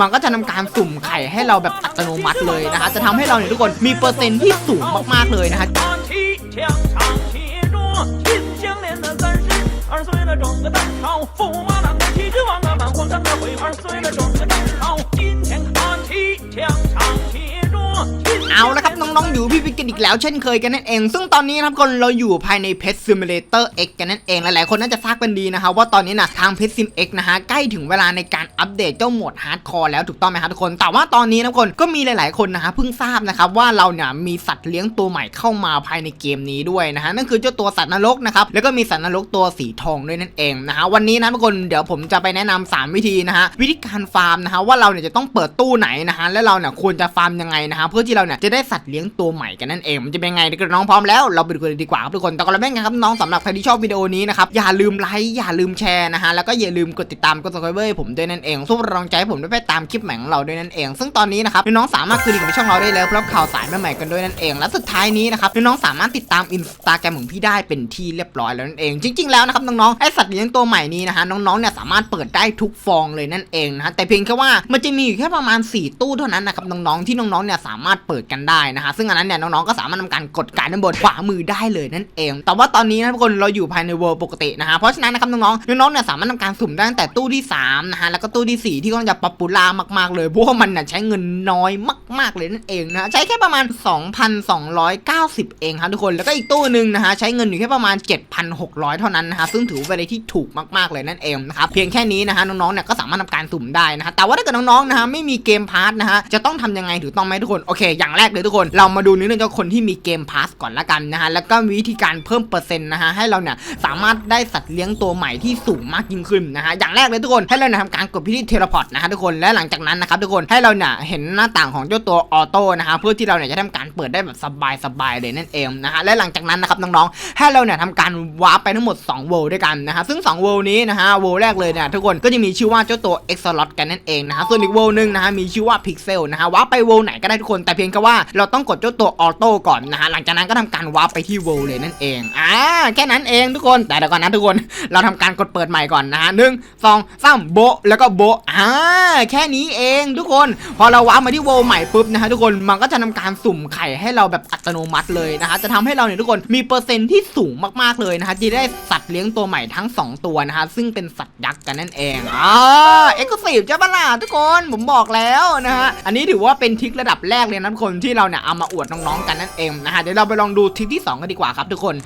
มันก็จะทำการสุ่มไข่ให้เราแบบอัตโนมัติเลยนะคะ จะทำให้เราเนี่ยทุกคนมีเปอร์เซ็นที่สูงมากๆเลยนะคะเอาละครับ น้องๆอยู่พี่พิกกันอีกแล้วเช่นเคยกันนั่นเอง ซึ่งตอนนี้นะครับคนเราอยู่ภายใน Pet Simulator X กันนั่นเองหลายๆคนน่าจะทราบกันดีนะคะว่าตอนนี้นะทาง Pet Sim X นะฮะใกล้ถึงเวลาในการอัปเดตเจ้าโหมดฮาร์ดคอร์แล้วถูกต้องไหมครับทุกคน แต่ว่าตอนนี้นะคนก็มีหลายๆคนนะฮะเพิ่งทราบนะครับว่าเราเนี่ยมีสัตว์เลี้ยงตัวใหม่เข้ามาภายในเกมนี้ด้วยนะฮะนั่นคือเจ้าตัวสัตว์นรกนะครับแล้วก็มีสัตว์นรกตัวสีทองด้วยนั่นเองนะฮะวันนี้นะทุกคนเดี๋ยวผมจะไปแนะนำสามวิธีนะฮะวิธีการฟาร์มนะฮะว่าเราเนี่ยจะต้องเปิดตู้ไหนนะฮะและเราเนี่ยควรจะฟาร์มยังไงนะฮะเพื่อที่เราเนี่ยจะได้สัตว์เลี้ยงตัวใหม่กันนั่นเองมันจะเป็นไงถ้าเกิดน้องพร้อมแล้วเราไปดูกันดีกว่าครับทุกคนแต่ก่อนเราแม่งครับน้องสำหรับใครที่ชอบวิดีโอนี้นะครับอย่าลืมไลค์อย่าลืมแชร์นะฮะแล้วก็อย่าลืมกดติดตามกด subscribe ให้ผมด้วยนั่นเองสู้รองใจให้ผมด้วยไปตามคลิปใหม่ของเราด้วยนั่นเอง ซึ่งตอนนี้นะครับน้องสามารถคือลิงก์กับช่องเราได้แล้วเพราะข่าวสารใหม่ๆกันด้วยนั่นเอง และสุดท้ายนี้นะครับน้องสามารถติดตามอินสตาแกรมของพี่ได้เป็นที่เรียบร้อยแล้วนั่นเอง จริง ๆแล้วนะครับน้องๆไอ เลี้ยงตัวใหม่นี้นะฮะน้องๆเนี่ยสามารถเปิดได้ทุกฟองเลยนั่นเองนะฮะแต่เพียงแค่ว่ามันจะมีอยู่แค่ประมาณ 4 ตู้เท่านั้นนะครับน้องๆที่น้องๆเนี่ยสามารถเปิดกันได้นะฮะซึ่งอันนั้นเนี่ยน้องๆก็สามารถทำการกดการด้านบนขวามือได้เลยนั่นเอง แต่ว่าตอนนี้นะทุกคนเราอยู่ภายในเวิร์ปกตินะฮะเพราะฉะนั้นนะครับน้องๆน้องๆเนี่ยสามารถทำการสุ่มได้ตั้งแต่ตู้ที่3นะฮะแล้วก็ตู้ทีสี่4 ที่ก็จะป๊อปปูล่ามากๆเลยเพราะว่ามันน่ะใช้เงินน้อยมาก ๆเลยนั่นเองนะใช้แค่ประมาณ 2,290 เองครับทุกคนแล้วก็อีกตู้หนึ่งนะฮะใช้เงินอยู่แค่ประมาณ 7,600 เท่านั้นนะฮะซึ่งถือเป็นอะไรที่ถูกมากๆเลยนั่นเองนะครับเพียงแค่นี้นะฮะน้องๆเนี่ยก็สามารถทำการสุ่มได้นะฮะแต่ว่าถ้าเกิดน้องๆนะฮะไม่มีเกมพาร์ทนะฮะจะต้องทำยังไงถูกต้องไหมทุกคนโอเค อย่างแรกเลยทุกคน เรามาดูในเรื่องเจ้าคนที่มีเกมพาสก่อนละกันนะฮะแล้วก็วิธีการเพิ่มเปอร์เซ็นต์นะฮะให้เราเนี่ยสามารถได้สัตว์เลี้ยงตัวใหม่ที่สูงมากยิ่งขึ้นนะฮะอย่างแรกเลยทุกคนให้เราเนี่ยทำการกดพิธีเทเลพอร์ตนะฮะทุกคนและหลังจากนั้นนะครับทุกคนให้เราเนี่ยเห็นหน้าต่างของเจ้าตัวออโต้นะฮะเพื่อที่เราเนี่ยจะทำการเปิดได้แบบสบายๆเลยนั่นเองนะฮะและหลังจากนั้นนะครับน้องๆให้เราเนี่ยทำการวาร์ปไปทั้งหมด2โวลด้วยกันนะฮะซึ่ง2โวลนี้นะฮะโวลแรกเลยเนี่ยทุกคนก็จะมีชื่อว่าเจ้าตัว e x o l o t กันนั่นเองนะฮะส่วนอีกโวลหนึงนะฮะมีชื่อว่า Pixel นะฮะวาร์ปไปโวลไหนก็ได้ทุกคน แต่เพียงแค่ว่าเราต้องกดเจ้าตัวออโต้ก่อนนะฮะหลังจากนั้นก็ทำการวาร์ปไปที่โวลเลยนั่นเองอ่าแค่นั้นเองทุกคนแต่เดี๋ยวก่อนนะทุกคนเราทำการกดเปิดใหม่ก่อนนะฮะหนึ่งสองสามโบแล้วก็โบอ่าแค่นี้เองทุกคน พอเราวาร์ปมาที่โวลใหม่ปุ๊บนะฮะทุกคนมันก็จะทำการสุ่มไข่ให้เราแบบอัตโนมัติเลยนะฮะจะทำให้เราเนี่ยทุกคนมีเปอร์เซ็นต์ที่สูงมากๆเลยนะฮะจะได้สัตว์เลี้ยงตัวใหม่ทั้งสองตัวนะฮะซึ่งเป็นสัตว์ยักษ์กันนั่นเองอ่าเอ็กซ์คลูซีฟใช่ปะล่ะทุกคนผมบอกแล้วนะฮะอันนี้ถือว่าเป็นทริคระดับแรกเลยนะทุกคนที่เราเนี่ยเอามาอวดน้องๆกันนั่นเองนะฮะเดี๋ยวเราไปลองดูทริคที่สองกันดีกว่าครับทุกคน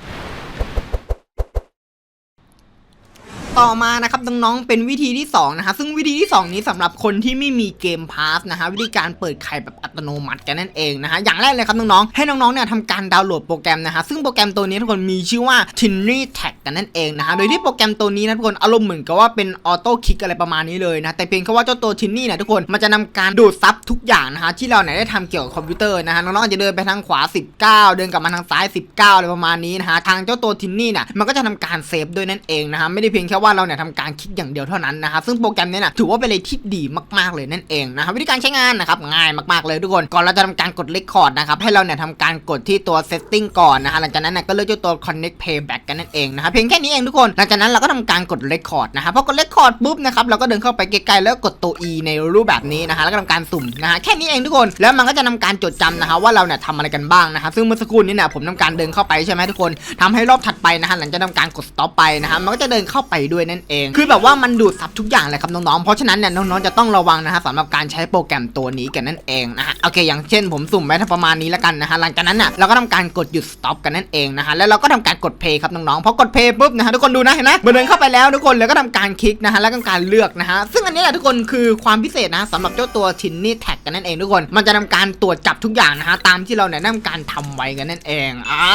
ต่อมานะครับน้องๆ เป็นวิธีที่2นะฮะซึ่งวิธีที่ 2 นี้สำหรับคนที่ไม่มีเกมพาสนะฮะวิธีการเปิดไข่แบบอัตโนมัติกันนั่นเองนะฮะอย่างแรกเลยครับน้องๆ ให้น้องๆ เนี่ยทำการดาวน์โหลดโปรแกรมนะฮะซึ่งโปรแกรมตัวนี้ทุกคนมีชื่อว่า Tinny Tag กันนั่นเองนะฮะโดยที่โปรแกรมตัวนี้นะทุกคนอารมณ์เหมือนกับว่าเป็นออโต้คลิกอะไรประมาณนี้เลยนะแต่เพียงแค่ว่าเจ้าตัว Tinny เนี่ยทุกคนมันจะนำการดูดซับทุกอย่างนะฮะที่เราเนี่ยได้ทำเกี่ยวกับคอมพิวเตอร์นะฮะน้องๆอาจจะเดินไปทางขวา 19 เดินกลับมาทางซ้าย 19อะไรประมาณนี้นะฮะทางเจ้าตัว Tinny เนี่ยมันก็จะทำการเซฟด้วยนั่นเองนะฮะไม่ได้เพียงแค่ว่าเราเนี่ยทำการคลิกอย่างเดียวเท่านั้นนะครับซึ่งโปรแกรมนี้นะถือว่าเป็นอะไรที่ดีมากๆเลยนั่นเองนะครับวิธีการใช้งานนะครับง่ายมากๆเลยทุกคนก่อนเราจะทำการกดเลคคอร์ดนะครับให้เราเนี่ยทำการกดที่ตัว setting ก่อนนะฮะหลังจากนั้นนะก็เลือกเจ้าตัว connect playback กันนั่นเองนะครับเพียงแค่นี้เองทุกคนหลังจากนั้นเราก็ทำการกดเลคคอร์ดนะฮะพอกดเลคคอร์ดปุ๊บนะครับเราก็เดินเข้าไปใกล้ๆแล้วกดตัว e ในรูปแบบนี้นะฮะแล้วก็ทำการสุ่มนะฮะแค่นี้เองทุกคนแล้วมันก็จะทำการจดจำนะฮะว่าเราเนี่ยทำอะไรกันบ้างนะครับซึ่งเมื่อสักครู่นี้เนี่ยผมทำการเดินเข้าไปใช่ไหมทุกคนทำให้รอบถัดไปนะฮะหลังจากทำการกด stop ไปนะฮะมันก็จะเดินเข้าไปด้วยนั่นเอง คือแบบว่ามันดูดซับทุกอย่างเลยครับน้องๆเพราะฉะนั้นเนี่ยน้องๆจะต้องระวังนะฮะสำหรับการใช้โปรแกรมตัวนี้กันนั่นเองนะฮะโอเค อย่างเช่นผมสุ่มไว้ประมาณนี้แล้วกันนะฮะหลังจากนั้นเนี่ยเราก็ทำการกดหยุด stop กันนั่นเองนะฮะแล้วเราก็ทำการกด play ครับน้องๆพอกด play ปุ๊บนะฮะทุกคนดูนะเห็นไหมเมื่อเดินเข้าไปแล้วทุกคนแล้วก็ทำการคลิกนะฮะแล้วก็ทำการเลือกนะฮะซึ่งอันนี้แหละทุกคนคือความพิเศษนะสำหรับเจ้าตัวทินนี่แท็กกันนั่นเองทุกคน มันจะทำการตรวจจับทุกอย่างนะฮะตามที่เราเนี่ยทำการทำไว้กันนั่นเองอ่า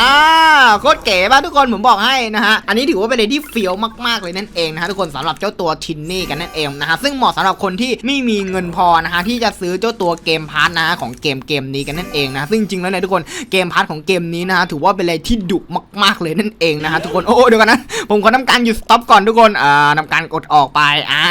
โคตรเก๋ป่ะทุกคนผมบอกให้นะฮะอันนี้ถือว่าเป็นอะไรที่เฟี้ยวมากๆเลยนั่นเองนะฮะทุกคนสำหรับเจ้าตัวทินนี่กันนั่นเองนะฮะซึ่งเหมาะสำหรับคนที่ไม่มีเงินพอนะฮะที่จะซื้อเจ้าตัวเกมพาร์ทนะฮะของเกมเกมนี้กันนั่นเองนะซึ่งจริงแล้วเนี่ยทุกคนเกมพาร์ทของเกมนี้นะฮะถือว่าเป็นอะไรที่ดุมากๆเลยนั่นเองนะฮะทุกคนโอ้เดยวกันนะ ผมขอทำการหยุดสต็อปก่อนทุกคนอ่าทำการกดออกไปอ่า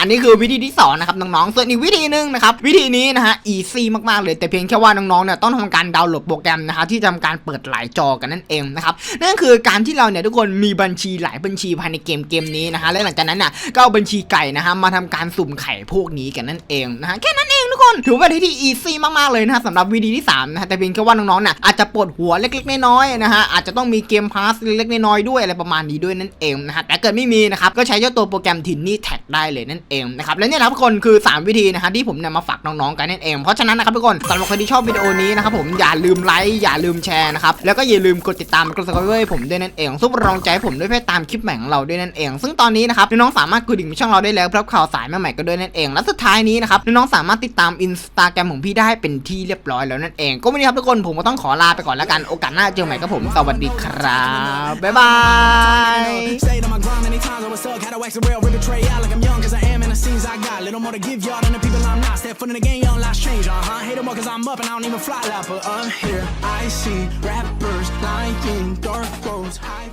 อันนี้คือวิธีที่สองนะครับน้องๆส่วนอีกวิธีหนึ่งนะครับวิธีนี้นะฮะอีซี่มากๆเลยแต่เพียงแค่ว่าน้องๆเนี่ยต้องทำการดาวน์โหลดโปรแกรมนะฮะที่ทำการเปิดหลายจอกันนั่นเองนะครับนั่นคือการที่เราเนี่ยทุกคนมีบัญชีหลายบัญชีภายในเกมเกมนี้นะฮะและหลังจากนั้นน่ะก็เอาบัญชีไก่นะฮะมาทำการสุ่มไข่พวกนี้กันนั่นเองนะฮะแค่นั้นเอง กคนถือว่าเป็นที่อีซี่มากๆเลยนะฮะสำหรับวีดีที่สามนะฮะแต่เพียงแค่ว่าน้องๆน่ะอาจจะปวดหัวเล็กๆน้อยๆนะฮะอาจจะต้องมีเกมพาสเล็กๆน้อยๆด้วยอะไรประมาณนี้ด้วยนั่นเองนะฮะแต่เกิดไม่มีนะครับก็ใช้เจ้าตัวโปรแกรมทินนี่แท็กได้เลยนั่นเองนะครับและเนี่ยนะทุกคนคือ 3 วิธีนะฮะที่ผมเนี่ยมาฝากน้องๆกันนั่นเองเพราะฉะนั้นนะครับทุกคนสำหรับคนที่ชอบวิดีโอนี้นะครับผมอย่าลืมไลค์อย่าลืมแชร์นะครับแล้วก็อย่าลืมกดติดตามกด subscribe ผมด้วยนั่นเองซุปรองใจผมด้วยเพื่อตามคลิปใหม่ของเราด้วยนั่นเอง ซึ่งตอนนี้นะครับน้องๆสามารถกดดิ่งช่องเราได้แล้วเพื่อรับข่าวสารใหม่ๆก็ด้วยนั่นเองและสุดท้ายนี้นะครับน้องๆสามารถติดตามอินสตาแกรมของพี่ได้เป็นที่เรียบร้อยแล้วนั่นเอง ก็วันนี้ครับทุกคนผมก็ต้องขอลาไปก่อนแล้วกันโอกาสหน้าเจอใหม่ครับผม สวัสดีครับ บ๊ายบาย Stayed on my grind many times, I was stuck, had to wax the rail, rip a tray out like I'm young, cause I am, and the scenes I got. Little more to give y'all than the people I'm not. Step foot in the game, young, life strange, uh huh. Hate 'em more cause I'm up and I don't even fly loud, but up here I see rappers lying, dark roads, high